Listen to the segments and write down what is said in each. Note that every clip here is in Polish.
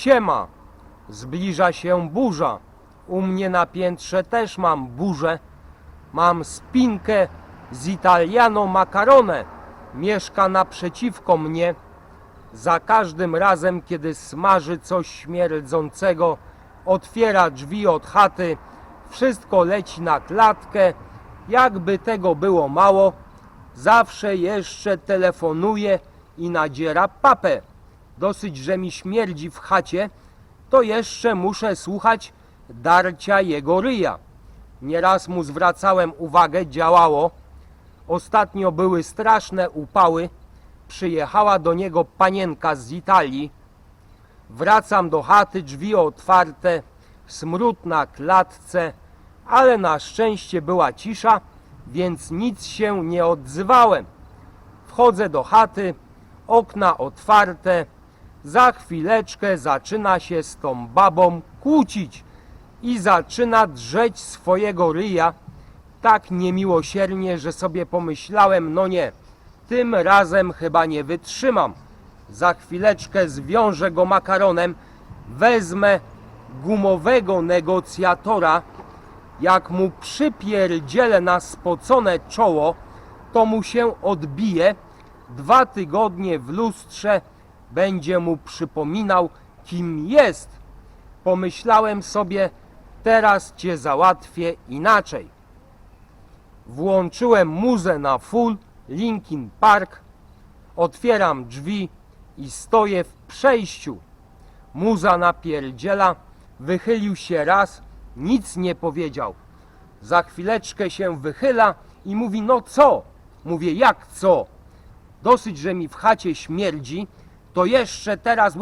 Siema, zbliża się burza. U mnie na piętrze też mam burzę. Mam spinkę z Italiano Macarone. Mieszka naprzeciwko mnie. Za każdym razem, kiedy smaży coś śmierdzącego, otwiera drzwi od chaty, wszystko leci na klatkę. Jakby tego było mało, zawsze jeszcze telefonuje i nadziera papę. Dosyć, że mi śmierdzi w chacie, to jeszcze muszę słuchać darcia jego ryja. Nieraz mu zwracałem uwagę, działało. Ostatnio były straszne upały. Przyjechała do niego panienka z Italii. Wracam do chaty, drzwi otwarte, smród na klatce, ale na szczęście była cisza, więc nic się nie odzywałem. Wchodzę do chaty, okna otwarte. Za chwileczkę zaczyna się z tą babą kłócić i zaczyna drzeć swojego ryja tak niemiłosiernie, że sobie pomyślałem, no nie, tym razem chyba nie wytrzymam. Za chwileczkę zwiążę go makaronem, wezmę gumowego negocjatora, jak mu przypierdzielę na spocone czoło, to mu się odbije. Dwa tygodnie w lustrze będzie mu przypominał, kim jest. Pomyślałem sobie, teraz cię załatwię inaczej. Włączyłem muzę na full, Linkin Park, otwieram drzwi i stoję w przejściu. Muza napierdziela, wychylił się raz, nic nie powiedział. Za chwileczkę się wychyla i mówi, no co? Mówię, jak co? Dosyć, że mi w chacie śmierdzi, to jeszcze teraz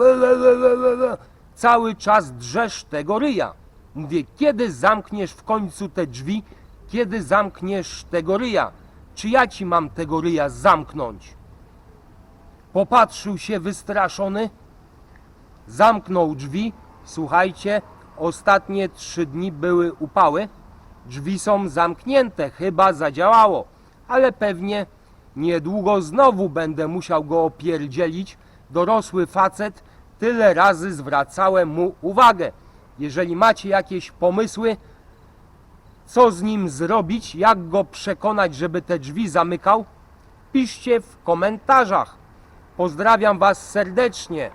cały czas drzesz tego ryja. Mówię, kiedy zamkniesz w końcu te drzwi? Kiedy zamkniesz tego ryja? Czy ja ci mam tego ryja zamknąć? Popatrzył się wystraszony, zamknął drzwi. Słuchajcie, ostatnie trzy dni były upały. Drzwi są zamknięte, chyba zadziałało, ale pewnie niedługo znowu będę musiał go opierdzielić. Dorosły facet, tyle razy zwracałem mu uwagę. Jeżeli macie jakieś pomysły, co z nim zrobić, jak go przekonać, żeby te drzwi zamykał, piszcie w komentarzach. Pozdrawiam Was serdecznie.